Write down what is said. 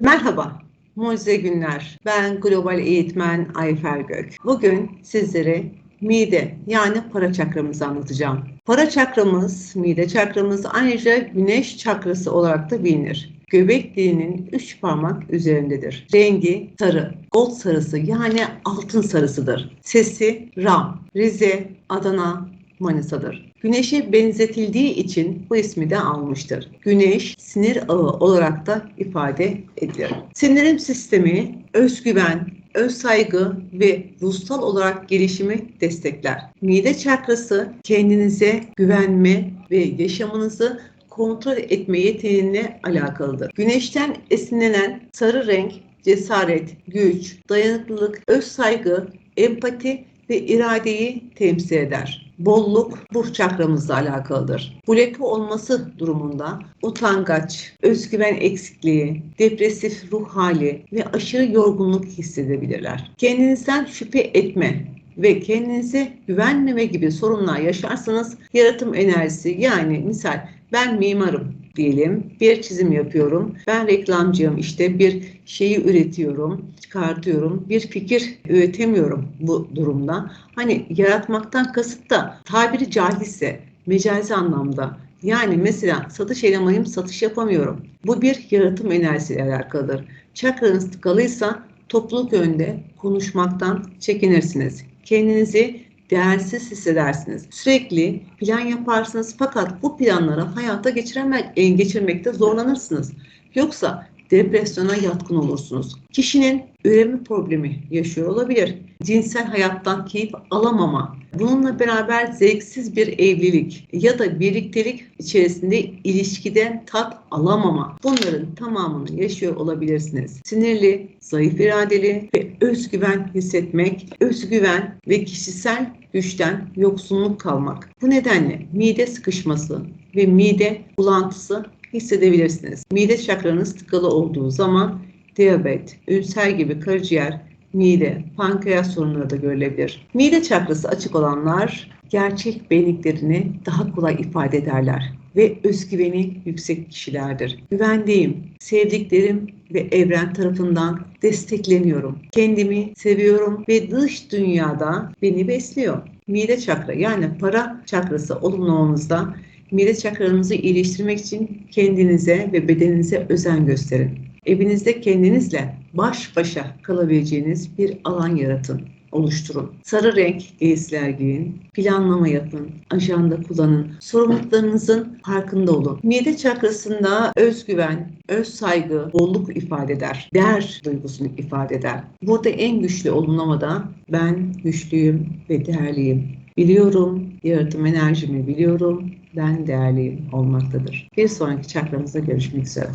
Merhaba, mucize günler. Ben global eğitmen Ayfer Gök. Bugün sizlere mide yani para çakramızı anlatacağım. Para çakramız, mide çakramız ayrıca güneş çakrası olarak da bilinir. Göbek deliğinin üç parmak üzerindedir. Rengi sarı, gold sarısı yani altın sarısıdır. Sesi Ram, Rize, Adana, Manisa'dır. Güneşe benzetildiği için bu ismi de almıştır. Güneş sinir ağı olarak da ifade edilir. Sindirim sistemi özgüven, öz saygı ve ruhsal olarak gelişimi destekler. Mide çakrası kendinize güvenme ve yaşamınızı kontrol etme yeteneğine alakalıdır. Güneşten esinlenen sarı renk cesaret, güç, dayanıklılık, öz saygı, empati ve iradeyi temsil eder. Bolluk ruh çakramızla alakalıdır. Bloke olması durumunda utangaç, özgüven eksikliği, depresif ruh hali ve aşırı yorgunluk hissedebilirler. Kendinizden şüphe etme ve kendinize güvenmeme gibi sorunlar yaşarsanız yaratım enerjisi yani misal ben mimarım diyelim. Bir çizim yapıyorum. Ben reklamcıyım işte. Bir şeyi üretiyorum çıkartıyorum. Bir fikir üretemiyorum bu durumda. Hani yaratmaktan kasıt da tabiri caizse mecazi anlamda. Yani mesela satış elemanıyım satış yapamıyorum. Bu bir yaratım enerjisiyle alakalıdır. Çakranız tıkalıysa topluluk önünde konuşmaktan çekinirsiniz. Kendinizi değersiz hissedersiniz. Sürekli plan yaparsınız fakat bu planları hayata geçiremek, e, geçirmekte zorlanırsınız. Yoksa depresyona yatkın olursunuz. Kişinin üreme problemi yaşıyor olabilir. Cinsel hayattan keyif alamama, bununla beraber zevksiz bir evlilik ya da birliktelik içerisinde ilişkiden tat alamama. Bunların tamamını yaşıyor olabilirsiniz. Sinirli, zayıf iradeli ve özgüven hissetmek, özgüven ve kişisel güçten yoksunluk kalmak. Bu nedenle mide sıkışması ve mide bulantısı hissedebilirsiniz. Mide çakranız tıkalı olduğu zaman diyabet, ülser gibi karaciğer, mide, pankreas sorunları da görülebilir. Mide çakrası açık olanlar gerçek benliklerini daha kolay ifade ederler ve özgüveni yüksek kişilerdir. Güvendeyim, sevdiklerim ve evren tarafından destekleniyorum. Kendimi seviyorum ve dış dünyada beni besliyor. Mide çakra yani para çakrası olumlamamızda mide çakranızı iyileştirmek için kendinize ve bedeninize özen gösterin. Evinizde kendinizle baş başa kalabileceğiniz bir alan yaratın oluşturun. Sarı renk giysiler giyin, planlama yapın, ajanda kullanın, sorumluluklarınızın farkında olun. Mide çakrasında özgüven, öz saygı, bolluk ifade eder. Değer duygusunu ifade eder. Burada en güçlü olumlamada ben güçlüyüm ve değerliyim. Biliyorum, yaratım enerjimi biliyorum, ben değerliyim olmaktadır. Bir sonraki çakramızda görüşmek üzere.